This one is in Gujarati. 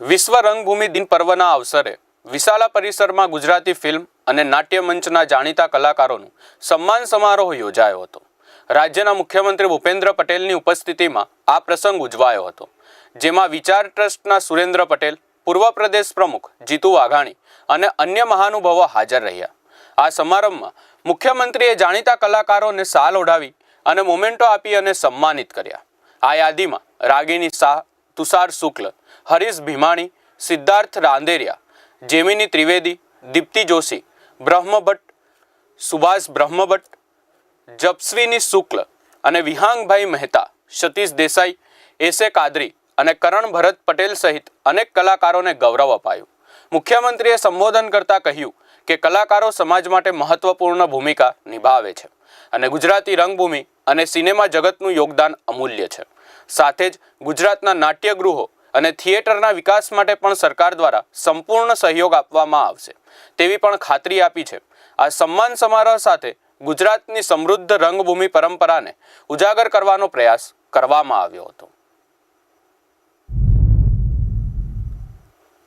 વિશ્વ રંગભૂમિ દિન પર્વના અવસરે વિશાલા પરિસરમાં ગુજરાતી ફિલ્મ અને નાટ્ય મંચના જાણીતા કલાકારોનું સન્માન સમારોહ યોજાયો હતો. રાજ્યના મુખ્યમંત્રી ભૂપેન્દ્ર પટેલની ઉપસ્થિતિમાં આ પ્રસંગ ઉજવાયો હતો, જેમાં વિચાર ટ્રસ્ટના સુરેન્દ્ર પટેલ, પૂર્વ પ્રદેશ પ્રમુખ જીતુ વાઘાણી અને અન્ય મહાનુભાવો હાજર રહ્યા. આ સમારંભમાં મુખ્યમંત્રીએ જાણીતા કલાકારોને સાલ ઓઢાવી અને મોમેન્ટો આપી અને સન્માનિત કર્યા. આ યાદીમાં રાગીની શાહ તુષાર શુક્લ, હરીશ ભીમાણી, સિદ્ધાર્થ રાંદેરિયા, જેમિની ત્રિવેદી, દીપ્તિ જોશી, બ્રહ્મભટ્ટ, સુભાષ બ્રહ્મભટ્ટ, જપસ્વીની શુક્લ અને વિહાંગભાઈ મહેતા, સતીશ દેસાઈ, એસે કાદરી અને કરણ ભરત પટેલ સહિત અનેક કલાકારોને ગૌરવ અપાયું. મુખ્યમંત્રીએ સંબોધન કરતા કહ્યું કે કલાકારો સમાજ માટે મહત્વપૂર્ણ ભૂમિકા નિભાવે છે અને ગુજરાતી રંગભૂમિ અને સિનેમા જગતનું યોગદાન અમૂલ્ય છે. સાથે જ ગુજરાતના નાટ્યગૃહો અને થિયેટરના વિકાસ માટે પણ સરકાર દ્વારા સંપૂર્ણ સહયોગ આપવામાં આવશે. તેવી પણ ખાતરી આપી છે. આ સન્માન સમારોહ સાથે ગુજરાતની સમૃદ્ધ રંગભૂમિ પરંપરાને ઉજાગર કરવાનો પ્રયાસ કરવામાં આવ્યો હતો.